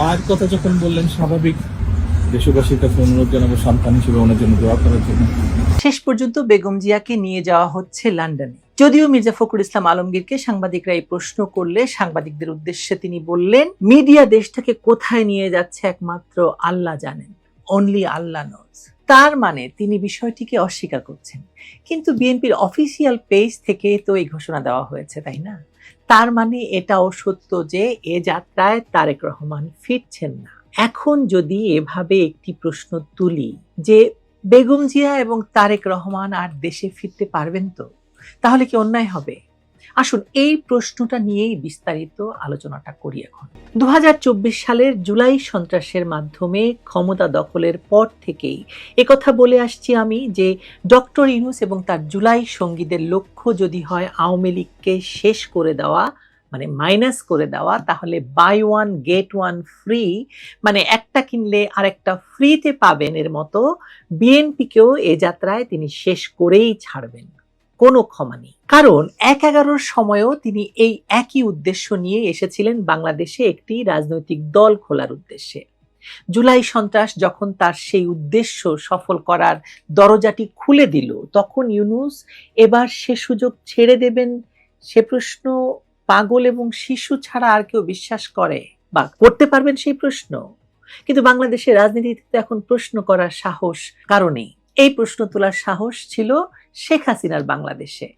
মায়ের কথা যখন বললেন, স্বাভাবিক। দেশবাসীর কাছে অনুরোধ জানাব সন্তান হিসেবে ওনার জন্য দোয়া করার জন্য। শেষ পর্যন্ত বেগম জিয়াকে নিয়ে যাওয়া হচ্ছে লন্ডনে। যদিও মির্জা ফখরুল ইসলাম আলমগীরকে সাংবাদিকরা এই প্রশ্ন করলে সাংবাদিকদের উদ্দেশ্যে তিনি বললেন, মিডিয়া দেশটাকে কোথায় নিয়ে যাচ্ছে একমাত্র আল্লাহ জানেন অনলি আল্লাহ নোজ তার মানে তিনি বিষয়টিকে অস্বীকার করছেন। কিন্তু বিএনপির অফিসিয়াল পেজ থেকে তো এই ঘোষণা দেওয়া হয়েছে, তাই না? তার মানে এটাও সত্য যে এ যাত্রায় তারেক রহমান ফিরছেন না। এখন যদি এভাবে একটি প্রশ্ন তুলি যে বেগম জিয়া এবং তারেক রহমান আর দেশে ফিরতে পারবেন তো? তাহলে কি অন্যায় হবে? আসুন, এই প্রশ্নটা নিয়েই বিস্তারিত আলোচনাটা করি এখন। দু হাজার চব্বিশ সালের জুলাই সন্ত্রাসের মাধ্যমে ক্ষমতা দখলের পর থেকেই একথা বলে আসছি আমি যে ডক্টর ইউনুস এবং তার জুলাই সঙ্গীদের লক্ষ্য যদি হয় আওয়ামী লীগকে শেষ করে দেওয়া মানে মাইনাস করে দেওয়া, তাহলে buy one, get one, free মানে একটা কিনলে আরেকটা ফ্রিতে পাবেন এর মতো, বিএনপিকেও এ যাত্রায় তিনি শেষ করেই ছাড়বেন। কোনো ক্ষমা নেই। কারণ এক এগারোর সময়ও তিনি এই একই উদ্দেশ্য নিয়ে এসেছিলেন বাংলাদেশে একটি রাজনৈতিক দল খোলার উদ্দেশ্যে। জুলাই সন্ত্রাস যখন তার সেই উদ্দেশ্য সফল করার দরজাটি খুলে দিল, তখন ইউনুস এবার সে সুযোগ ছেড়ে দেবেন, সে প্রশ্ন, পাগল এবং শিশু ছাড়া আর কেউ বিশ্বাস করে বা করতে পারবেন সেই প্রশ্ন। কিন্তু বাংলাদেশের রাজনীতিতে এখন প্রশ্ন করার সাহস কারণেই এই প্রশ্ন তোলার সাহস ছিল শেখ হাসিনার বাংলাদেশে।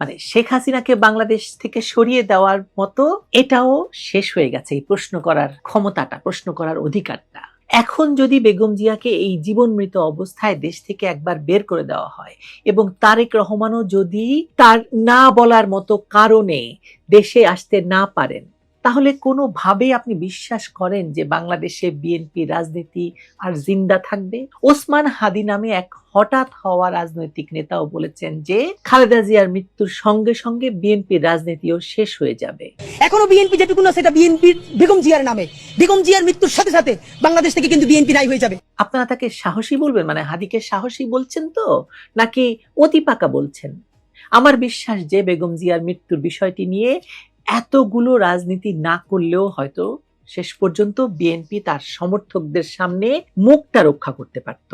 মানে শেখ হাসিনাকে বাংলাদেশ থেকে সরিয়ে দেওয়ার মতো এটাও শেষ হয়ে গেছে এই প্রশ্ন করার ক্ষমতাটা, প্রশ্ন করার অধিকারটা। এখন যদি বেগম জিয়াকে এই জীবন মৃত অবস্থায় দেশ থেকে একবার বের করে দেওয়া হয় এবং তারেক রহমানও যদি তার না বলার মতো কারণে দেশে আসতে না পারেন তাহলে কোনোভাবেই আপনি বিশ্বাস করেন যে বাংলাদেশে বিএনপি রাজনীতি আর জিন্দা থাকবে? ওসমান হাদি নামে এক হঠাৎ হওয়া রাজনৈতিক নেতাও বলেছেন যে খালেদা জিয়ার মৃত্যুর সঙ্গে সঙ্গে বিএনপির রাজনীতিও শেষ হয়ে যাবে। এখনও বিএনপি যেটুকু না সেটা বিএনপির বেগম জিয়ার নামে। বেগম জিয়ার মৃত্যুর সাথে সাথে বাংলাদেশ থেকে কিন্তু বিএনপি নাই হয়ে যাবে। আপনারা তাকে সাহসী বলবেন? মানে হাদিকে সাহসী বলছেন তো? নাকি অতি পাকা বলছেন? আমার বিশ্বাস যে বেগম জিয়ার মৃত্যুর বিষয়টি নিয়ে এতগুলো রাজনীতি না করলেও হয়তো শেষ পর্যন্ত বিএনপি তার সমর্থকদের সামনে মুখটা রক্ষা করতে পারত।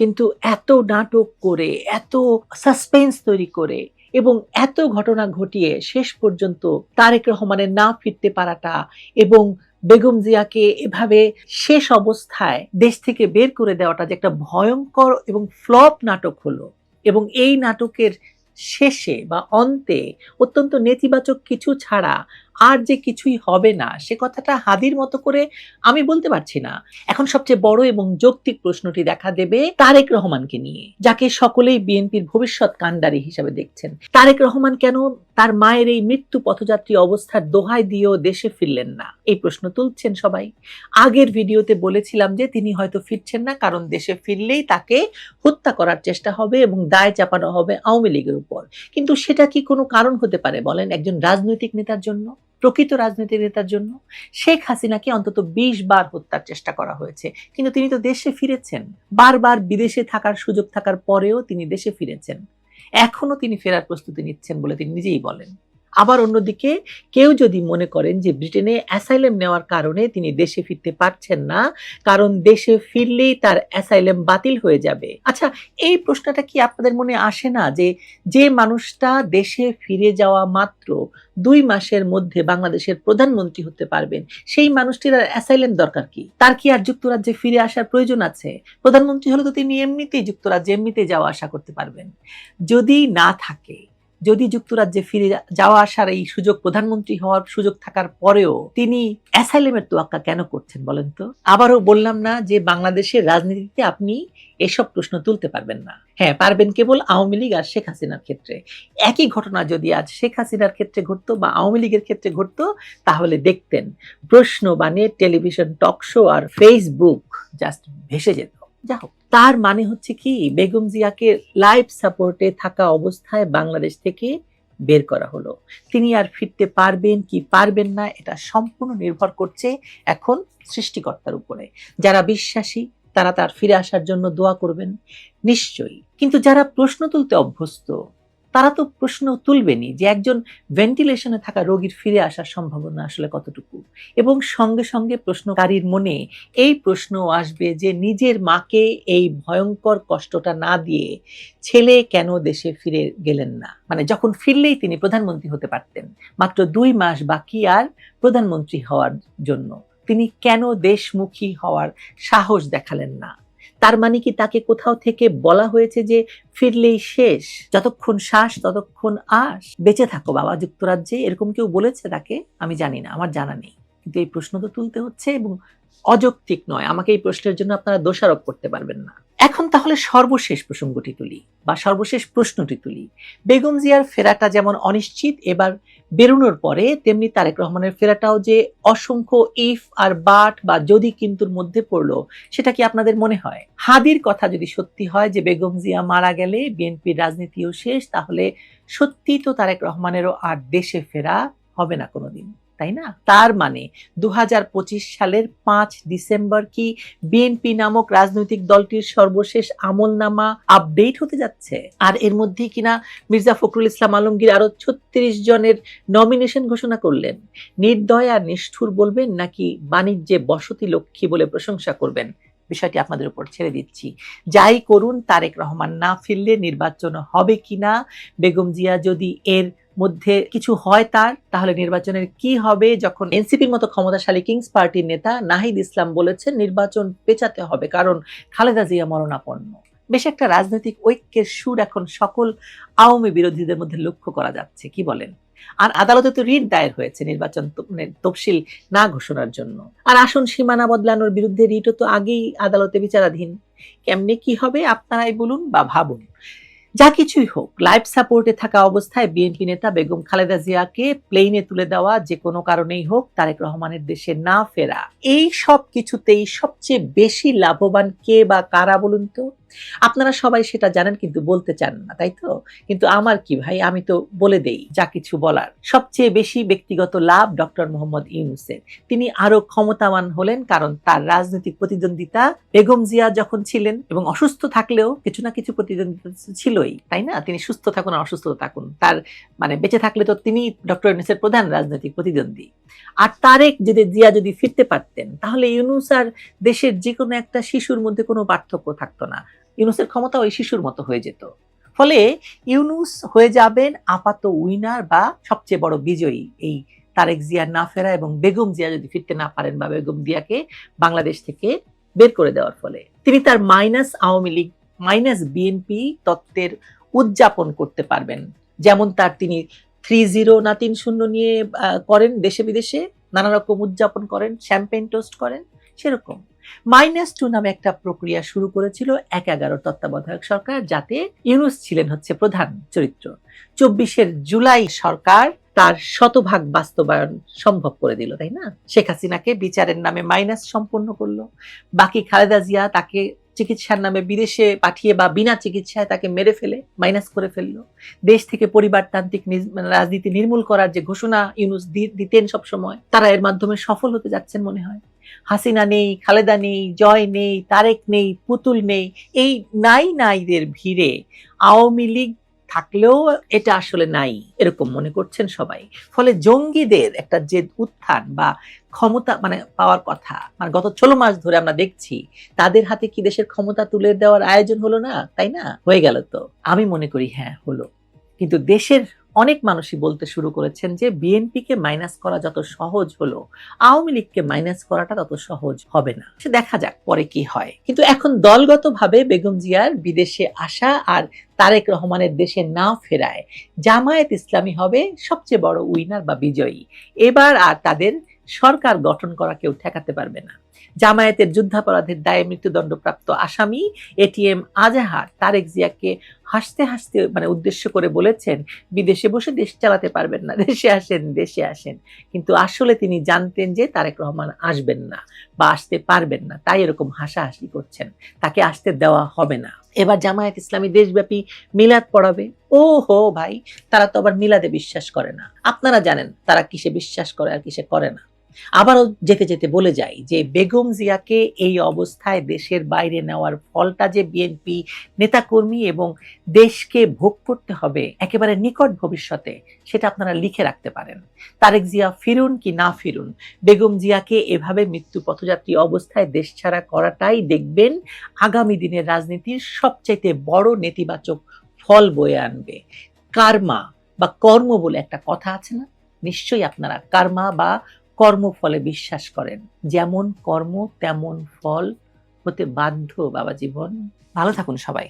কিন্তু এত নাটক করে, এত সাসপেন্স তৈরি করে এবং এত ঘটনা ঘটিয়ে শেষ পর্যন্ত তারেক রহমানের না ফিরতে পারাটা এবং বেগম জিয়াকে এভাবে শেষ অবস্থায় দেশ থেকে বের করে দেওয়াটা যে একটা ভয়ঙ্কর এবং ফ্লপ নাটক হলো এবং এই নাটকের শেষে বা অন্তে অত্যন্ত নেতিবাচক কিছু ছাড়া আর যে কিছুই হবে না, সে কথাটা হাদির মতো করে আমি বলতে পারছি না। এখন সবচেয়ে বড় এবং যৌক্তিক প্রশ্নটি দেখা দেবে তারেক রহমানকে নিয়ে, যাকে সকলেই বিএনপির ভবিষ্যৎ কাণ্ডারি হিসাবে দেখছেন। তারেক রহমান কেন তার মায়ের এই মৃত্যু পথযাত্রী অবস্থার দোহাই দিয়েও দেশে ফিরলেন না? এই প্রশ্ন তুলছেন সবাই। আগের ভিডিওতে বলেছিলাম যে তিনি হয়তো ফিরছেন না, কারণ দেশে ফিরলেই তাকে হত্যা করার চেষ্টা হবে এবং দায় চাপানো হবে আওয়ামী লীগের উপর। কিন্তু সেটা কি কোনো কারণ হতে পারে বলেন একজন রাজনৈতিক নেতার জন্য? প্রকৃত রাজনৈতিক নেতার জন্য শেখ হাসিনাকে অন্তত বিশ বার হত্যার চেষ্টা করা হয়েছে। কিন্তু তিনি তো দেশে ফিরেছেন। বারবার বিদেশে থাকার সুযোগ থাকার পরেও তিনি দেশে ফিরেছেন। এখনও তিনি ফেরার প্রস্তুতি নিচ্ছেন বলে তিনি নিজেই বলেন। আবার অন্যদিকে কেউ যদি মনে করেন যে ব্রিটেনে অ্যাসাইলেম নেওয়ার কারণে তিনি দেশে ফিরতে পারছেন না, কারণ দেশে ফিরলেই তার অ্যাসাইলেম বাতিল হয়ে যাবে। আচ্ছা এই প্রশ্নটা কি আপনাদের মনে আসে না যে যে মানুষটা দেশে ফিরে যাওয়া মাত্র দুই মাসের মধ্যে বাংলাদেশের প্রধানমন্ত্রী হতে পারবেন, সেই মানুষটির আর অ্যাসাইলেম দরকার কি? তার কি আর যুক্তরাজ্যে ফিরে আসার প্রয়োজন আছে? প্রধানমন্ত্রী হলে তো তিনি এমনিতেই যুক্তরাজ্যে, এমনিতেই যাওয়া আসা করতে পারবেন। যদি না থাকে যদি যুক্তরাজ্যে ফিরে যাওয়া আসার এই সুযোগ প্রধানমন্ত্রী হওয়ার সুযোগ থাকার পরেও তিনি অ্যাসাইলেমের তোয়াক্কা কেন করছেন বলেন তো? আবারও বললাম না যে বাংলাদেশের রাজনীতিতে আপনি এসব প্রশ্ন তুলতে পারবেন না। হ্যাঁ পারবেন কেবল আওয়ামী লীগ আর শেখ হাসিনার ক্ষেত্রে। একই ঘটনা যদি আজ শেখ হাসিনার ক্ষেত্রে ঘটতো বা আওয়ামী লীগের ক্ষেত্রে ঘটতো, তাহলে দেখতেন প্রশ্ন বা নেট টেলিভিশন টক শো আর ফেসবুক জাস্ট ভেসে যেত। যা হোক তার মানে হচ্ছে কি, বেগম জিয়াকে লাইফ সাপোর্টে থাকা অবস্থায় বাংলাদেশ থেকে বের করা হলো। তিনি আর ফিরতে পারবেন কি পারবেন না, এটা সম্পূর্ণ নির্ভর করছে এখন সৃষ্টিকর্তার উপরে। যারা বিশ্বাসী, তারা তার ফিরে আসার জন্য দোয়া করবেন, নিশ্চয়ই। কিন্তু যারা প্রশ্ন তুলতে অভ্যস্ত তারা তো প্রশ্ন তুলবেনই যে একজন ভেন্টিলেশনে থাকা রোগীর ফিরে আসার সম্ভাবনা আসলে কতটুকু। এবং সঙ্গে সঙ্গে প্রশ্নকারীর মনে এই প্রশ্ন আসবে যে নিজের মাকে এই ভয়ঙ্কর কষ্টটা না দিয়ে ছেলে কেন দেশে ফিরে গেলেন না? মানে যখন ফিরলেই তিনি প্রধানমন্ত্রী হতে পারতেন, মাত্র দুই মাস বাকি আর প্রধানমন্ত্রী হওয়ার জন্য। তিনি কেন দেশমুখী হওয়ার সাহস দেখালেন না? তার মানে কি তাকে কোথাও থেকে বলা হয়েছে যে ফিরলেই শেষ? যতক্ষণ শ্বাস, ততক্ষণ আস বেঁচে থাকো বাবা, যুক্তরাজ্যে। এরকম কেউ বলেছে তাকে? আমি জানি না, আমার জানা নেই। কিন্তু এই প্রশ্ন তো তুলতে হচ্ছে এবং অযৌক্তিক নয়। আমাকে এই প্রশ্নের জন্য আপনারা দোষারোপ করতে পারবেন না। এখন তাহলে সর্বশেষ প্রসঙ্গটি তুলি বা সর্বশেষ প্রশ্নটি তুলি। বেগম জিয়ার ফেরাটা যেমন অনিশ্চিত, এবার বেরোনোর পরে তেমনি তারেক রহমানের ফেরাটাও যে অসংখ্য ইফ আর বাট বা যদি কিন্তুর মধ্যে পড়ল, সেটা কি আপনাদের মনে হয়? হাদির কথা যদি সত্যি হয় যে বেগম জিয়া মারা গেলে, বিএনপির রাজনীতিও শেষ, তাহলে সত্যি তো তারেক রহমানেরও আর দেশে ফেরা হবে না কোনোদিন। তাই না? তার মানে দু সালের পাঁচ ডিসেম্বর কি বিএনপি নামক রাজনৈতিক দলটির সর্বশেষ আমলনামা আপডেট হতে যাচ্ছে? আর এর মধ্যেই কিনা মির্জা ফখরুল ইসলাম আলমগীর আরও ছত্রিশ জনের নমিনেশন ঘোষণা করলেন। নির্দয় আর নিষ্ঠুর বলবেন নাকি বাণিজ্যে বসতি লক্ষ্মী বলে প্রশংসা করবেন? বিষয়টি আপনাদের উপর ছেড়ে দিচ্ছি। যাই করুন, তারেক রহমান না ফিরলে নির্বাচন হবে কিনা? বেগম জিয়া যদি এর মধ্যে কিছু হয় তার, তাহলে নির্বাচনের কি হবে? যখন এনসিপির মতো ক্ষমতাশালী কিংস পার্টির নেতা নাহিদ ইসলাম বলেছেন, নির্বাচন পেছাতে হবে কারণ খালেদা জিয়া মরণাপন্ন। বেশ একটা রাজনৈতিক ঐক্যের সুর এখন সকল আওয়ামী বিরোধীদের মধ্যে লক্ষ্য করা যাচ্ছে, কি বলেন? আর আদালতে তো রিট দায়ের হয়েছে নির্বাচন মানে তফসিল না ঘোষণার জন্য। আর আসন সীমানা বদলানোর বিরুদ্ধে রিটও তো আগেই আদালতে বিচারাধীন। কেমনে কি হবে আপনারাই বলুন বা ভাবুন। যা কিছুই হোক লাইফ সাপোর্টে থাকা অবস্থায় বিএনপি নেতা বেগম খালেদা জিয়াকে প্লেনে তুলে দেওয়া যে কোনো কারণেই হোক, তারেক রহমানের দেশে না ফেরা। এই সব কিছুতেই সবচেয়ে বেশি লাভবান কে বা কারা বলুন তো? আপনারা সবাই সেটা জানেন কিন্তু বলতে চান না, তাই তো? কিন্তু আমার কি ভাই? আমি তো বলে দেই, যা কিছু বলার। সবচেয়ে বেশি ব্যক্তিগত লাভ ডক্টর মোহাম্মদ ইউনুসের। তিনি আরও ক্ষমতাবান হলেন কারণ তার রাজনৈতিক প্রতিদ্বন্দ্বিতা, বেগম জিয়া যখন ছিলেন এবং অসুস্থ থাকলেও কিছু না কিছু প্রতিদ্বন্দ্বিতা ছিলই, তাই না? তিনি সুস্থ থাকুন আর অসুস্থ থাকুন। তার মানে বেঁচে থাকলে তো তিনি ডক্টর ইউনুসের প্রধান রাজনৈতিক প্রতিদ্বন্দ্বী। আর তারেক যদি জিয়া যদি ফিরতে পারতেন, তাহলে ইউনুস আর দেশের যে কোনো একটা শিশুর মধ্যে কোনো পার্থক্য থাকতো না। ইউনুসের ক্ষমতা ওই শিশুর মতো হয়ে যেত। ফলে ইউনুস হয়ে যাবেন আপাত উইনার বা সবচেয়ে বড় বিজয়ী এই তারেক জিয়া না ফেরা এবং বেগম জিয়া যদি ফিরতে না পারেন বা বেগম জিয়াকে বাংলাদেশ থেকে বের করে দেওয়ার ফলে। তিনি তার minus Awami League, minus B N P তত্ত্বের উদযাপন করতে পারবেন। যেমন তার তিনি থ্রি জিরো না তিন শূন্য নিয়ে করেন দেশে বিদেশে নানা রকম উদযাপন করেন, শ্যাম্পেন টোস্ট করেন, সেরকম। মাইনাস টু নামে একটা প্রক্রিয়া শুরু করেছিল এক এগারো তত্ত্বাবধায়ক সরকার, যাতে ইউনুস ছিলেন হচ্ছে প্রধান চরিত্র। চব্বিশের জুলাই সরকার তার শতভাগ বাস্তবায়ন সম্ভব করে দিল, তাই না? শেখ হাসিনাকে বিচারের নামে মাইনাস সম্পন্ন করল। বাকি খালেদা জিয়া তাকে চিকিৎসার নামে বিদেশে পাঠিয়ে বা বিনা চিকিৎসায় তাকে মেরে ফেলে, মাইনাস করে ফেলল। দেশ থেকে পরিবারতান্ত্রিক মানে রাজনীতি নির্মূল করার যে ঘোষণা ইউনুস দিতেন সব সময় তারা এর মাধ্যমে সফল হতে যাচ্ছেন মনে হয়। হাসিনা নেই, খালেদা নেই, জয় নেই, তারেক নেই, পুতুল নেই, এই নাই নাইদের ভিড়ে আওয়ামী লীগ থাকলেও এটা আসলে নাই, এরকম মনে করছেন সবাই। ফলে জঙ্গিদের একটা যে উত্থান বা ক্ষমতা মানে পাওয়ার কথা মানে গত ষোলো মাস ধরে আমরা দেখছি, তাদের হাতে কি দেশের ক্ষমতা তুলে দেওয়ার আয়োজন হলো না? তাই না? হয়ে গেল তো। আমি মনে করি হ্যাঁ হলো। কিন্তু দেশের অনেক মানুষই বলতে শুরু করেছেন যে বিএনপিকে মাইনাস করা যত সহজ হলো, আওয়ামী লীগকে মাইনাস করাটা তত সহজ হবে না। সে দেখা যাক পরে কি হয়। কিন্তু এখন দলগতভাবে বেগম জিয়ার বিদেশে আসা আর তারেক রহমানের দেশে না ফেরায় জামায়াত ইসলামী হবে সবচেয়ে বড় উইনার বা বিজয়ী। এবার আর তাদের সরকার গঠন করা কেউ ঠেকাতে পারবে না। জামায়াতের যুদ্ধাপরাধের দায়ে মৃত্যুদণ্ডপ্রাপ্ত আসামি এটিএম আজাহার তারেক জিয়াকে হাসতে হাসতে মানে উদ্দেশ্য করে বলেছেন, বিদেশে বসে দেশ চালাতে পারবেন না, দেশে আসেন দেশে আসেন। কিন্তু আসলে তিনি জানতেন যে তারেক রহমান আসবেন না বা আসতে পারবেন না, তাই এরকম হাসাহাসি করছেন। তাকে আসতে দেওয়া হবে না। এবার জামায়াত ইসলামী দেশব্যাপী মিলাদ পড়াবে। ও হো ভাই, তারা তো আবার মিলাদে বিশ্বাস করে না। আপনারা জানেন তারা কিসে বিশ্বাস করে আর কিসে করে না। আবারও যেতে যেতে বলে যাই যে বেগম জিয়াকে এই অবস্থায় দেশের বাইরে নেওয়ার ফলটা যে বিএনপি নেতাকর্মী এবং দেশকে ভোগ করতে হবে একেবারে নিকট ভবিষ্যতে, সেটা আপনারা লিখে রাখতে পারেন। তারেক জিয়া ফিরুন কি না ফিরুন? বেগম জিয়াকে এভাবে মৃত্যু পথযাত্রী অবস্থায় দেশ ছাড়া করাটাই দেখবেন আগামী দিনের রাজনীতির সবচাইতে বড় নেতিবাচক ফল বয়ে আনবে। কার্মা বা কর্ম বলে একটা কথা আছে না? নিশ্চয়ই আপনারা কার্মা বা কর্মফলে বিশ্বাস করেন। যেমন কর্ম তেমন ফল হতে বাধ্য বাবা জীবন ভালো থাকুন সবাই।